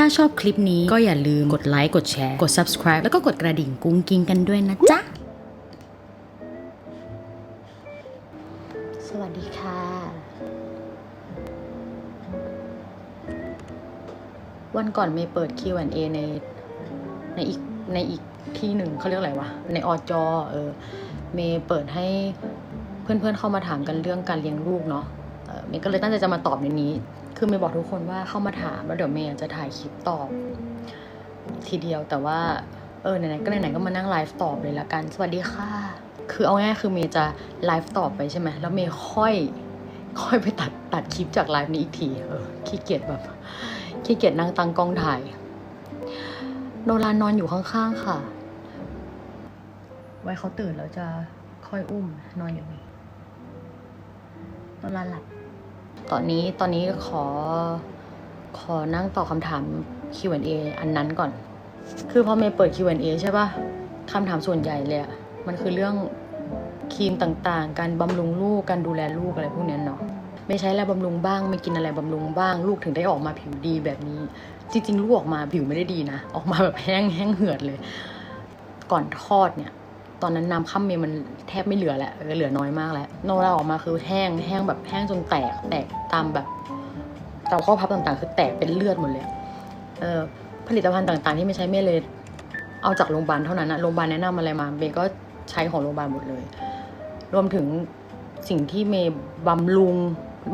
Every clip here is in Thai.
ถ้าชอบคลิปนี้ก็อย่าลืมกดไลค์กดแชร์ กด subscribe แล้วก็กดกระดิ่งกุ้งกิ้งกันด้วยนะจ๊ะ สวัสดีค่ะ วันก่อนเมย์เปิด Q&A ในในอีกในอีกที่หนึ่งเขาเรียกอะไรวะ ในอจอเออ เมย์เปิดให้เพื่อนๆเข้ามาถามกันเรื่องการเลี้ยงลูกเนาะ เมย์ก็เลยตั้งใจจะมาตอบในนี้ คือเมย์บอกทุกคนว่าเข้ามาถามแล้วเดี๋ยวเมย์จะถ่ายคลิปตอบ ทีเดียวแต่ว่าเออไหนๆก็ไหนๆก็มานั่งไลฟ์ตอบเลยละกัน สวัสดีค่ะ คือเอาง่ายคือเมย์จะไลฟ์ตอบไปใช่ไหมแล้วเมย์ค่อยค่อยไปตัดตัดคลิปจากไลฟ์นี้อีกทีเออขี้เกียจแบบขี้เกียจนั่งตั้งกล้องถ่ายโนรานอนอยู่ข้างๆค่ะ ไว้เขาตื่นแล้วจะค่อยอุ้มนอนอยู่นี่โนรานหลับ ตอนนี้ตอนนี้ขอขอนั่งตอบคำถาม Q&A อันนั้นก่อน คือพอเมย์เปิด Q&A ใช่ปะคำถามส่วนใหญ่เลยอะมันคือเรื่องครีมต่างๆ การบำรุงลูก การดูแลลูกอะไรพวกนี้เนาะไม่ใช้อะไรบำรุงบ้าง ไม่กินอะไรบำรุงบ้าง ลูกถึงได้ออกมาผิวดีแบบนี้ จริง ๆ ลูกออกมาผิวไม่ได้ดีนะ ออกมาแบบแห้งแห้งเหือดเลย ก่อนทอดเนี่ย ตอนนั้นน้ำข้ามเมย์มันแทบไม่เหลือแล้วเหลือน้อยมากแล้วโนราออกมาคือแห้งแห้งแบบแห้งจนแตกแตกตามแบบตามข้อพับต่างๆ คือแตกเป็นเลือดหมดเลยเออผลิตภัณฑ์ต่างๆ ที่ไม่ใช้เมย์เลยเอาจากโรงพยาบาลเท่านั้นนะโรงพยาบาลแนะนำอะไรมาเมย์ก็ใช้ของโรงพยาบาลหมดเลย รวมถึงสิ่งที่เมย์บำรุง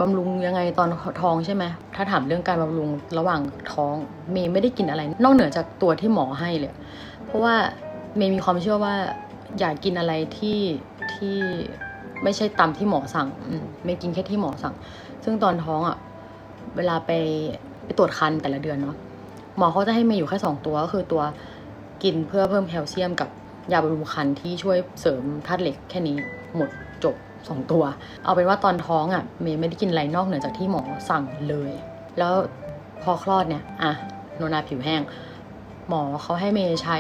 บำรุงยังไงตอนท้องใช่ไหมถ้าถามเรื่องการบำรุงระหว่างท้อง เมย์ไม่ได้กินอะไร นอกเหนือจากตัวที่หมอให้เลย เพราะว่าเมย์มีความเชื่อว่า อย่ากกินอะไรที่ที่ไม่ใช่ตามที่หมอสั่งอืมไม่กินแค่ที่หมอสั่ง ซึ่งตอนท้องอะ่ะ เวลาไปไปตรวจคันแต่ละเดือนเนาะหมอเขาจะให้เมย์อยู่แค่สองตัวก็คือตัวกินเพื่อเพิ่มแคลเซียมกับยาบำรุงคันที่ช่วยเสริมธาตุเหล็กแค่นี้หมดจบสองตัว เอาเป็นว่าตอนท้องอะ่ะเมย์ไม่ได้กินอะไรนอกเหนือจากที่หมอสั่งเลย แล้วพอคลอดเนี่ย อะ โนนาผิวแห้ง หมอเขาให้เมย์ใช้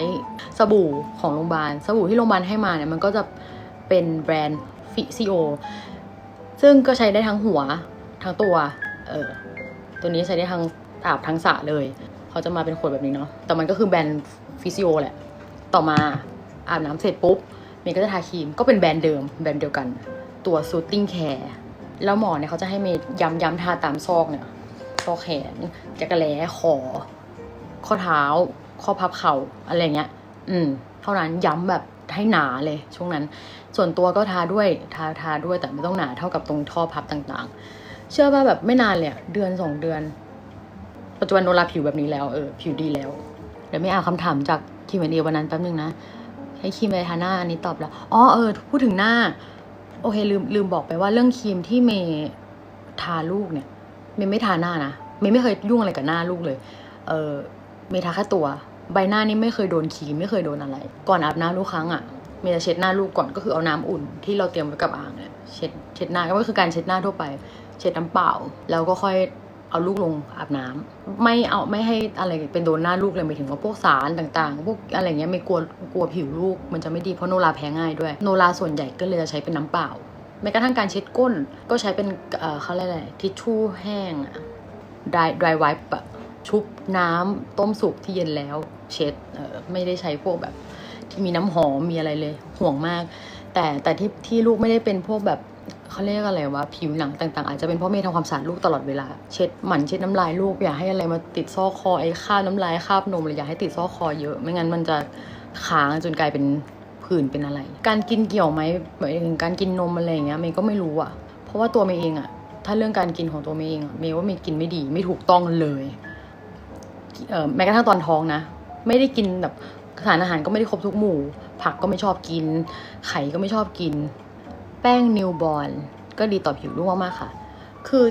สบู่ของโรงพยาบาล สบู่ที่โรงพยาบาลให้มาเนี่ยมันก็จะเป็นแบรนด์ฟิซิโอ ซึ่งก็ใช้ได้ทั้งหัวทั้งตัว เออ ตัวนี้ใช้ได้ทั้งอาบทั้งสระเลย เขาจะมาเป็นขวดแบบนี้เนาะ แต่มันก็คือแบรนด์ฟิซิโอแหละ ต่อมาอาบน้ำเสร็จปุ๊บเมย์ก็จะทาครีม ก็เป็นแบรนด์เดิม แบรนด์เดียวกัน ตัวซูตติ้งแคร์แล้วหมอเนี่ยเขาจะให้เมย์ย้ำย้ำทาตามซอกเนี่ย ซอกแขนจักระแล้คอข้อเท้า ข้อพับเข่าอะไรเงี้ย อืม เท่านั้นย้ำแบบให้หนาเลยช่วงนั้น ส่วนตัวก็ทาด้วยทาทาด้วยแต่ไม่ต้องหนาเท่ากับตรงท่อพับต่างๆ เชื่อว่าแบบไม่นานเลยเดือนสองเดือน ปัจจุบันโนราผิวแบบนี้แล้วเออผิวดีแล้วเดี๋ยวไม่เอาคำถามจากคิมเอวันนั้นแป๊บนึงนะให้ครีมไปทาหน้าอันนี้ตอบแล้วอ๋อเออพูดถึงหน้า โอเคลืมลืมบอกไปว่าเรื่องครีมที่เมย์ทาลูกเนี่ยเมย์ไม่ทาหน้านะเมย์ไม่เคยยุ่งอะไรกับหน้าลูกเลย เออเมย์ทาแค่ตัว ใบหน้านี่ไม่เคยโดนครีมไม่เคยโดนอะไร ก่อนอาบน้ำทุกครั้งอะ่ะมย์จะเช็ดหน้าลูกก่อนก็คือเอาน้ำอุ่นที่เราเตรียมไว้กับอ่างเนี่ยเช็ดเช็ดหน้าก็คือการเช็ดหน้าทั่วไป เช็ดน้ำเปล่า แล้วก็ค่อยเอาลูกลงอาบน้ำไม่เอาไม่ให้อะไรเป็นโดนหน้าลูกเลยไปถึงว่าพวกสารต่างๆ พวกอะไรเงี้ยไม่กลัวกลัวผิวลูกมันจะไม่ดีเพราะโนราแพ้ง่ายด้วยโนราส่วนใหญ่ก็เลยจะใช้เป็นน้ำเปล่าแม้กระทั่งการเช็ดก้นก็ใช้เป็นเอ่อเขาเรียกอะไรทิชชู่แห้งอะ dry dry wipe อะ ชุบน้ำต้มสุกที่เย็นแล้วเช็ดเออไม่ได้ใช้พวกแบบที่มีน้ำหอมมีอะไรเลยห่วงมาก แต่แต่ที่ที่ลูกไม่ได้เป็นพวกแบบเขาเรียกอะไรวะผิวหนังต่างๆ อาจจะเป็นเพราะเมย์ทำความสะอาดลูกตลอดเวลา เช็ดหมั่นเช็ดน้ำลายลูกอย่าให้อะไรมาติดซอกคอไอ้คราบน้ำลายคราบนมเลยอย่าให้ติดซอกคอเยอะไม่งั้นมันจะค้างจนกลายเป็นผื่นเป็นอะไร การกินเกี่ยวไหมหมายถึงการกินนมอะไรอย่างเงี้ยเมย์ก็ไม่รู้อะเพราะว่าตัวเมย์เองอะถ้าเรื่องการกินของตัวเมย์เองอะเมย์ว่าเมย์กินไม่ดีไม่ถูกต้องเลย แม้กระทั่งตอนท้องนะ ไม่ได้กินแบบสารอาหารก็ไม่ได้ครบทุกหมู่ ผักก็ไม่ชอบกิน ไข่ก็ไม่ชอบกิน แป้งนิวบอ r ก็ดีต่อผิวลูกมากๆค่ะ คือ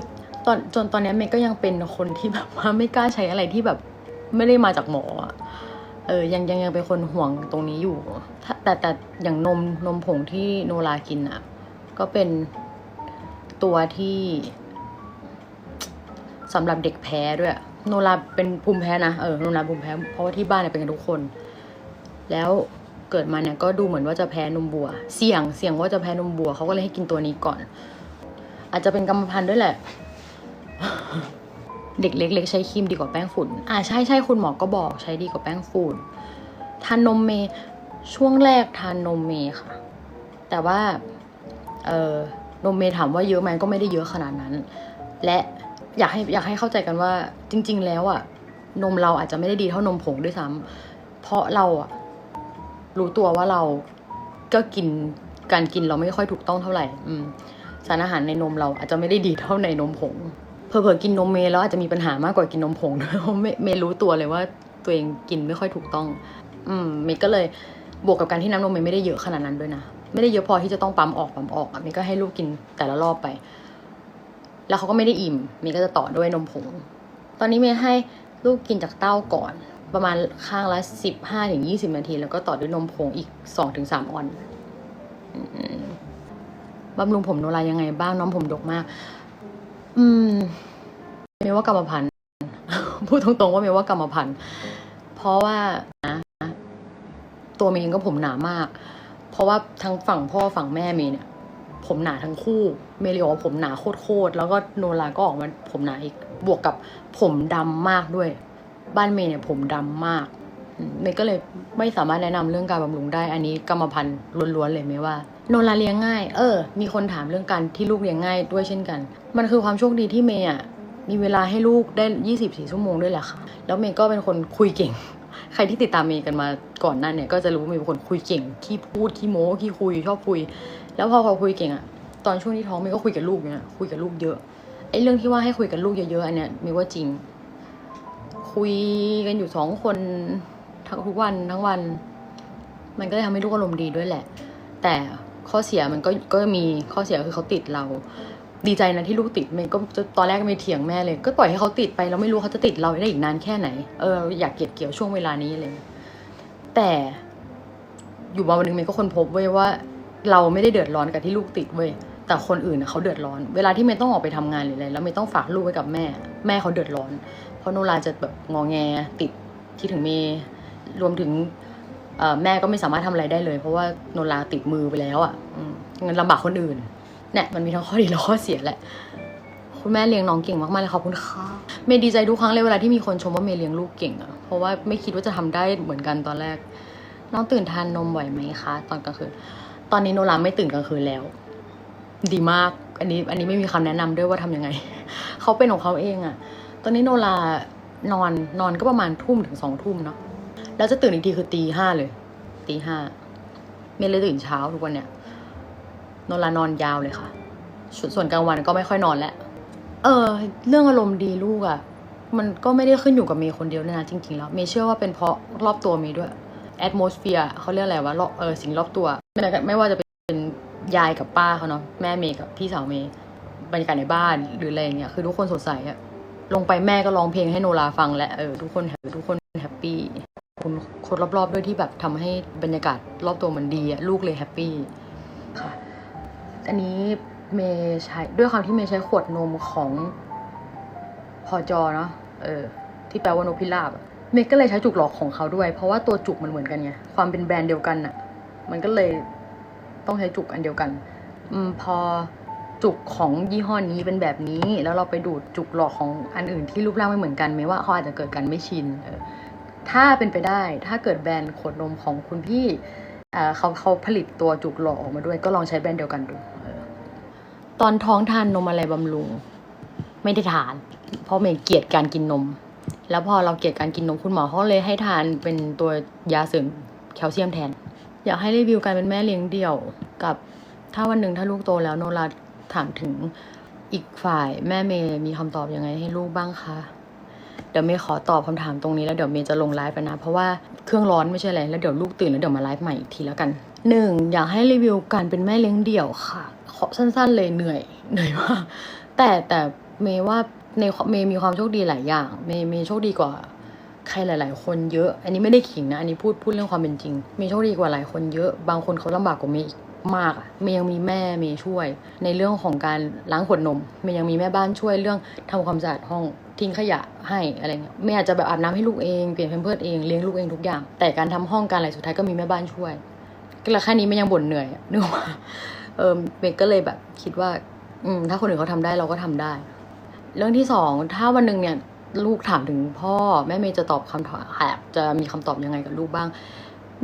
ตอนจนตอนนี้เมย์ก็ยังเป็นคนที่แบบว่าไม่กล้าใช้อะไรที่แบบไม่ได้มาจากหมออะเออยังยังยังเป็นคนห่วงตรงนี้อยู่ แต่แต่อย่างนมนมผงที่โนรากินอะก็เป็นตัวที่สำหรับเด็กแพ้ด้วย โนราเป็นภูมิแพ้นะเออโนราภูมิแพ้เพราะว่าที่บ้านเนี่ยเป็นกันทุกคน แล้วเกิดมาเนี่ยก็ดูเหมือนว่าจะแพ้นมบัว เสี่ยงเสี่ยงว่าจะแพ้นมบัวเขาก็เลยให้กินตัวนี้ก่อน อาจจะเป็นกรรมพันธุ์ด้วยแหละ เด็กเล็ก ๆ ใช้ครีมดีกว่าแป้งฝุ่น อ่าใช่ใช่คุณหมอก็บอกใช้ดีกว่าแป้งฝุ่นทานนมเมย์ช่วงแรกทานนมเมย์ค่ะ แต่ว่าเออนมเมย์ถามว่าเยอะไหมก็ไม่ได้เยอะขนาดนั้น และ อยากให้อยากให้เข้าใจกันว่าจริง ๆ แล้วอะนมเราอาจจะไม่ได้ดีเท่านมผงด้วยซ้ำเพราะเราอะรู้ตัวว่าเราก็กินการกินเราไม่ค่อยถูกต้องเท่าไหร่ อืม สารอาหารในนมเราอาจจะไม่ได้ดีเท่าในนมผงเผลอๆกินนมเมย์แล้วอาจจะมีปัญหามากกว่ากินนมผงด้วยเพราะเมย์รู้ตัวเลยว่าตัวเองกินไม่ค่อยถูกต้อง อืมเมย์ก็เลยบวกกับการที่น้ำนมเมย์ไม่ได้เยอะขนาดนั้นด้วยนะ ไม่ได้เยอะพอที่จะต้องปั๊มออกปั๊มออกอะเมย์ก็ให้ลูกกินแต่ละรอบไป แล้วเขาก็ไม่ได้อิ่มเมย์ก็จะต่อด้วยนมผง ตอนนี้เมย์ให้ลูกกินจากเต้าก่อน ประมาณข้างละสิบห้าถึงยี่สิบนาที แล้วก็ต่อด้วยนมผงอีกสองถึงสามออนบำรุงผมโนรายังไงบ้างน้องผมดกมาก อืมเมย์ว่ากรรมพันธุ์พูดตรงๆว่าเมย์ว่ากรรมพันธุ์เพราะว่านะตัวเมย์เองก็ผมหนามาก เพราะว่าทั้งฝั่งพ่อฝั่งแม่เมย์เนี่ย ผมหนาทั้งคู่ เมเลยบอผมหนาโคตรๆแล้วก็โนราก็ออกมาผมหนาอีกบวกกับผมดำมากด้วย บ้านเมย์เนี่ยผมดำมากเมย์ก็เลยไม่สามารถแนะนำเรื่องการบำรุงได้ อันนี้กรรมพันธุ์ล้วนๆเลยเมย์ว่า โนราเลี้ยงง่าย เออ มีคนถามเรื่องการที่ลูกเลี้ยงง่ายด้วยเช่นกัน มันคือความโชคดีที่เมย์อะมีเวลาให้ลูกได้ยี่สิบสี่ชั่วโมงด้วยแหละค่ะ แล้วเมย์ก็เป็นคนคุยเก่ง ใครที่ติดตามเมย์กันมาก่อนหน้าเนี่ย ก็จะรู้ว่าเมย์เป็นคนคุยเก่งขี้พูดขี้โม้ขี้คุยชอบคุย แล้วพอพอคุยเก่งอะตอนช่วงที่ท้องเมย์ก็คุยกับลูกเนี่ยคุยกับลูกเยอะไอ้เรื่องที่ว่าให้คุยกับลูกเยอะๆอันเนี้ยเมย์ว่าจริง คุยกันอยู่สองคนทั้งทุกวันทั้งวัน มันก็เลยทำให้ลูกอารมณ์ดีด้วยแหละ แต่ข้อเสียมันก็ก็มีข้อเสียคือเขาติดเรา ดีใจนะที่ลูกติดเมย์ก็ตอนแรกไม่เถียงแม่เลย ก็ปล่อยให้เขาติดไปเราไม่รู้เขาจะติดเราได้อีกนานแค่ไหนเอออยากเก็บเกี่ยวช่วงเวลานี้เลย แต่อยู่มาวันหนึงเมย์ก็คนพบเว้ยว่า เราไม่ได้เดือดร้อนกับที่ลูกติดเว้ยแต่คนอื่นน่ะเขาเดือดร้อน เวลาที่เมย์ต้องออกไปทำงานหรืออะไรแล้วเมย์ต้องฝากลูกไว้กับแม่ แม่เขาเดือดร้อน เพราะโนราจะแบบงอแงติดที่ถึงเมย์รวมถึงแม่ก็ไม่สามารถทำอะไรได้เลย เพราะว่าโนราติดมือไปแล้วอะงั้นลำบากคนอื่นเนี่ยมันมีทั้งข้อดีและข้อเสียแหละ คุณแม่เลี้ยงน้องเก่งมากๆเลยขอบคุณค่ะเมย์ดีใจทุกครั้งเลยเวลาที่มีคนชมว่าเมย์เลี้ยงลูกเก่งอะเพราะว่าไม่คิดว่าจะทำได้เหมือนกันตอนแรก น้องตื่นทานนมไหวไหมคะ ตอนกลางคืน ตอนนี้โนราไม่ตื่นกลางคืนแล้ว ดีมาก อันนี้ อันนี้ไม่มีคำแนะนำด้วยว่าทำยังไง เขาเป็นของเขาเองอะตอนนี้โนรานอนนอนก็ประมาณทุ่มถึงสองทุ่มเนาะแล้วจะตื่นอีกทีคือตีห้าเลยตีห้าเมย์เลยตื่นเช้าทุกวันเนี่ยโนรานอนยาวเลยค่ะส,ส่วนกลางวันก็ไม่ค่อยนอนแล้วเออ เรื่องอารมณ์ดีลูกอะมันก็ไม่ได้ขึ้นอยู่กับเมย์คนเดียวนะจริงๆแล้วเมย์เชื่อว่าเป็นเพราะรอบตัวเมย์ด้วย แอดโมสเฟียร์เขาเรียกอะไรวะรอบเออสิ่งรอบตัวไม่ไม่ว่าจะเป็นยายกับป้าเขาเนาะแม่เมย์กับพี่สาวเมย์บรรยากาศในบ้านหรืออะไรอย่างเงี้ยคือทุกคนสดใสอะลงไปแม่ก็ร้องเพลงให้โนราฟังและเออทุกคนแฮปทุกคนแฮปปี้คุณคนรอบๆด้วยที่แบบทำให้บรรยากาศรอบตัวมันดีอะลูกเลยแฮปปี้ค่ะอันนี้เมย์ใช้ด้วยความที่เมย์ใช้ขวดนมของพอจอเนาะเออที่แปลว่านกพิราบอะ เมย์ก็เลยใช้จุกหลอกของเขาด้วย เพราะว่าตัวจุกมันเหมือนกันไงความเป็นแบรนด์เดียวกันอะมันก็เลยต้องใช้จุกอันเดียวกันอืมพอจุกของยี่ห้อนี้เป็นแบบนี้ แล้วเราไปดูดจุกหลอกของอันอื่นที่รูปร่างไม่เหมือนกันไม่ว่าเขาอาจจะเกิดการไม่ชินถ้าเป็นไปได้ ถ้าเกิดแบรนด์ขวดนมของคุณพี่เออเขาเขาผลิตตัวจุกหลอกออกมาด้วย ก็ลองใช้แบรนด์เดียวกันดูตอนท้องทานนมอะไรบำรุง ไม่ได้ทาน เพราะเมย์เกลียดการกินนม แล้วพอเราเกลียดการกินนมคุณหมอเขาเลยให้ทานเป็นตัวยาเสริมแคลเซียมแทน อยากให้รีวิวการเป็นแม่เลี้ยงเดี่ยวกับถ้าวันหนึ่งถ้าลูกโตแล้วโนราถามถึงอีกฝ่ายแม่เมย์มีคำตอบยังไงให้ลูกบ้างคะ เดี๋ยวเมย์ขอตอบคำถามตรงนี้แล้วเดี๋ยวเมย์จะลงไลฟ์ไปนะ เพราะว่าเครื่องร้อนไม่ใช่อะไรแล้วเดี๋ยวลูกตื่นแล้วเดี๋ยวมาไลฟ์ใหม่อีกทีแล้วกันหนึ่งอยากให้รีวิวการเป็นแม่เลี้ยงเดี่ยวค่ะขอสั้นๆเลยเหนื่อยเหนื่อยมากแต่แต่เมย์ว่า ในเมย์มีความโชคดีหลายอย่างเมย์เมย์โชคดีกว่าใครหลาย ๆ คนเยอะ อันนี้ไม่ได้ขิงนะ อันนี้พูดพูดเรื่องความเป็นจริง เมย์โชคดีกว่าหลายคนเยอะ บางคนเขาลำบากกว่าเมย์อีกมากอะเมย์ยังมีแม่เมย์ช่วย ในเรื่องของการล้างขวดนม เมย์ยังมีแม่บ้านช่วยเรื่องทำความสะอาดห้องทิ้งขยะให้อะไรเงี้ย เมย์อาจจะแบบอาบน้ำให้ลูกเอง เปลี่ยนแพมเพิร์สเอง เลี้ยงลูกเองทุกอย่าง แต่การทำห้องการอะไรสุดท้ายก็มีแม่บ้านช่วยก็แค่นี้ไม่ยังบ่นเหนื่อยนึกว่าเออเมย์ก็เลยแบบคิดว่า อืมถ้าคนอื่นเขาทำได้เราก็ทำได้ เรื่องที่สองถ้าวันหนึ่งเนี่ยลูกถามถึงพ่อแม่เมย์จะตอบคำถามจะมีคำตอบยังไงกับลูกบ้าง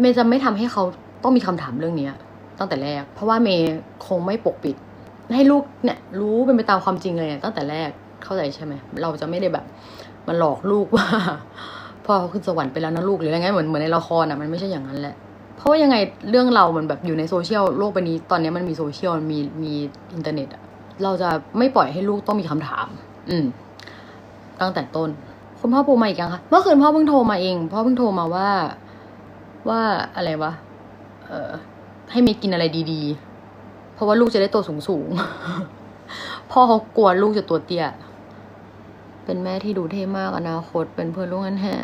เมย์จะไม่ทำให้เขาต้องมีคำถามเรื่องเนี้ย ตั้งแต่แรก เพราะว่าเมย์คงไม่ปกปิด ให้ลูกเนี่ยรู้เป็นไปตามความจริงเลยตั้งแต่แรกเข้าใจใช่ไหมเราจะไม่ได้แบบมาหลอกลูกว่าพ่อเขาขึ้นสวรรค์ไปแล้วนะลูกหรืออะไรเงี้ยเหมือนเหมือนในละครอะมันไม่ใช่อย่างนั้นแหละเพราะว่ายังไงเรื่องเรามันแบบอยู่ในโซเชียลโลกใบนี้ตอนนี้มันมีโซเชียลมีมีอินเทอร์เน็ตอะเราจะไม่ปล่อยให้ลูกต้องมีคำถาม อืม ตั้งแต่ต้น คุณพ่อโทรมาอีกยังคะเมื่อคืนพ่อเพิ่งโทรมาเอง พ่อเพิ่งโทรมาว่า ว่าอะไรวะ เออให้เมีกินอะไรดีๆ เพราะว่าลูกจะได้ตัวสูงๆพ่อเขากลัวลูกจะตัวเตี้ย เป็นแม่ที่ดูเท่มากอนาคต เป็นเพื่อนลูกนั่นแฮะ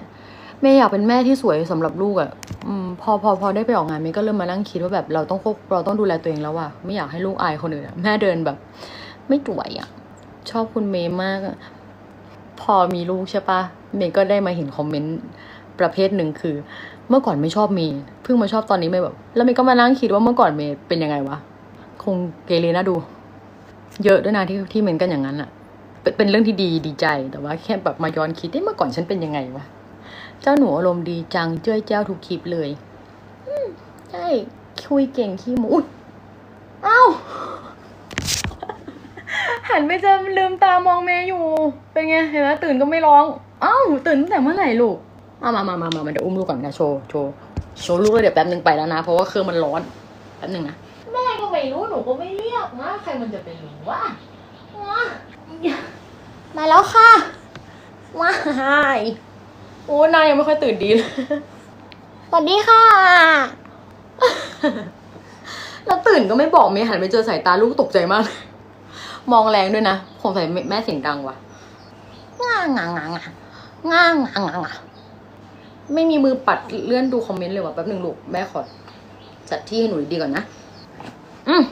แม่อยากเป็นแม่ที่สวยสำหรับลูกอะ่ะอืมพอพอพอได้ไปออกงานเมย์ก็เริ่มมานั่งคิดว่าแบบเราต้องควบเราต้องดูแลตัวเองแล้วว่ะไม่อยากให้ลูกอายคนอื่นอะแม่เดินแบบ ไม่สวยอะ่ะ ชอบคุณเมย์มาก พอมีลูกใช่ปะเมย์ก็ได้มาเห็นคอมเมนต์ประเภทหนึ่งคือ เมื่อก่อนไม่ชอบเมย์เพิ่งมาชอบตอนนี้เมย์แบบ แล้วเมย์ก็มานั่งคิดว่าเมื่อก่อนเมย์เป็นยังไงวะคงเกเรน่าดู เยอะด้วยนะที่ที่เมนกันอย่างนั้นอะเป็นเป็นเรื่องที่ดีดีใจแต่ว่าแค่แบบมาย้อนคิดเอ๊ะเมื่อก่อนฉันเป็นยังไงวะเจ้าหนูอารมณ์ดีจังเจ้ยเจ้าทุกคลิปเลยใช่คุยเก่งขี้หมูดเอา หันไปเจอลืมตามองเมย์อยู่ เป็นไง เห็นไหมตื่นก็ไม่ร้องเอ้าตื่นตั้งแต่เมื่อไหร่ลูกเอามามามามามาเดี๋ยวอุ้มลูกก่อนนะโชว์โชว์โชว์ลูกเลยเดี๋ยวแป๊บนึงไปแล้วนะ เพราะว่าเครื่องมันร้อนแป๊บนึงนะแม่ก็ไม่รู้หนูก็ไม่เรียกนะใครมันจะไปรู้วะมาแล้วค่ะว้ายโอ้นายยังไม่ค่อยตื่นดีเลยสวัสดีค่ะแล้วตื่นก็ไม่บอกเมย์หันไปเจอสายตาลูกตกใจมาก มองแรงด้วยนะคงใส่แม่เสียงดังว่ะง่างงางงางง่างงางงางไม่มีมือปัดเลื่อนดูคอมเมนต์เลยว่ะแป๊บหนึ่งลูกแม่ขอจัดที่ให้หนูดีๆก่อนนะอืม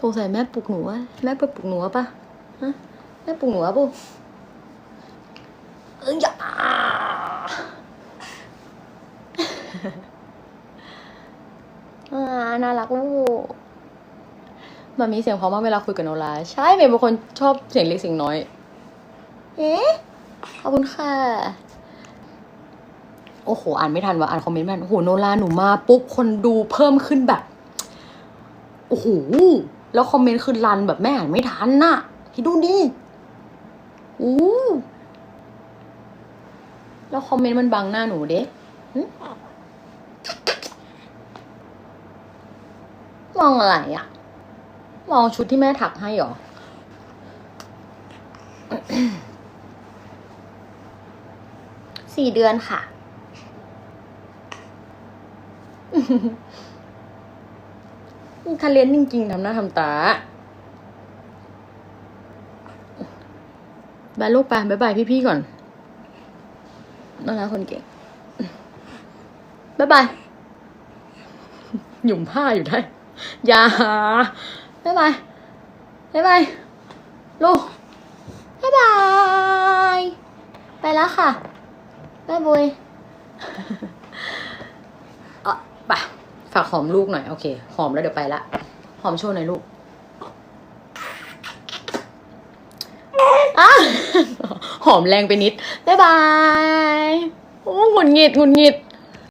สงสัยแม่ปลุกหนูอะแม่ไปปลุกหนูอะปะฮะแม่ปลุกหนูอะปุ๊เอ้ยอย่าอ่าน่ารักลูก มันมีเสียงเพราะมากเวลาคุยกับโนราใช่เมย์เป็นคนชอบเสียงเล็กเสียงน้อย เอ๊ะขอบคุณค่ะโอ้โหอ่านไม่ทันว่ะอ่านคอมเมนต์ไม่ทันโอ้โหโนราหนูมาปุ๊บคนดูเพิ่มขึ้นแบบโอ้โหแล้วคอมเมนต์คือรันแบบแม่อ่านไม่ทันน่ะคิดดูดิอู้แล้วคอมเมนต์มันบังหน้าหนูเด็กมองอะไรอะ มองชุดที่แม่ถักให้หรอ สี่เดือนค่ะทาเลนจริงๆทำหน้าทำตาบายลูกไปบายบายพี่ๆก่อนน่ารักคนเก่งบายบายหยุ่มผ้าอยู่ได้ อย่า บายบายบายบาย ลูกบายบาย ไปแล้วค่ะบายบุยเอะไปฝากหอมลูกหน่อย โอเค หอมแล้วเดี๋ยวไปละ หอมโชว์หน่อยลูกอะหอมแรงไปนิด บ๊ายบาย โอ้หงุดหงิดหงุดหงิด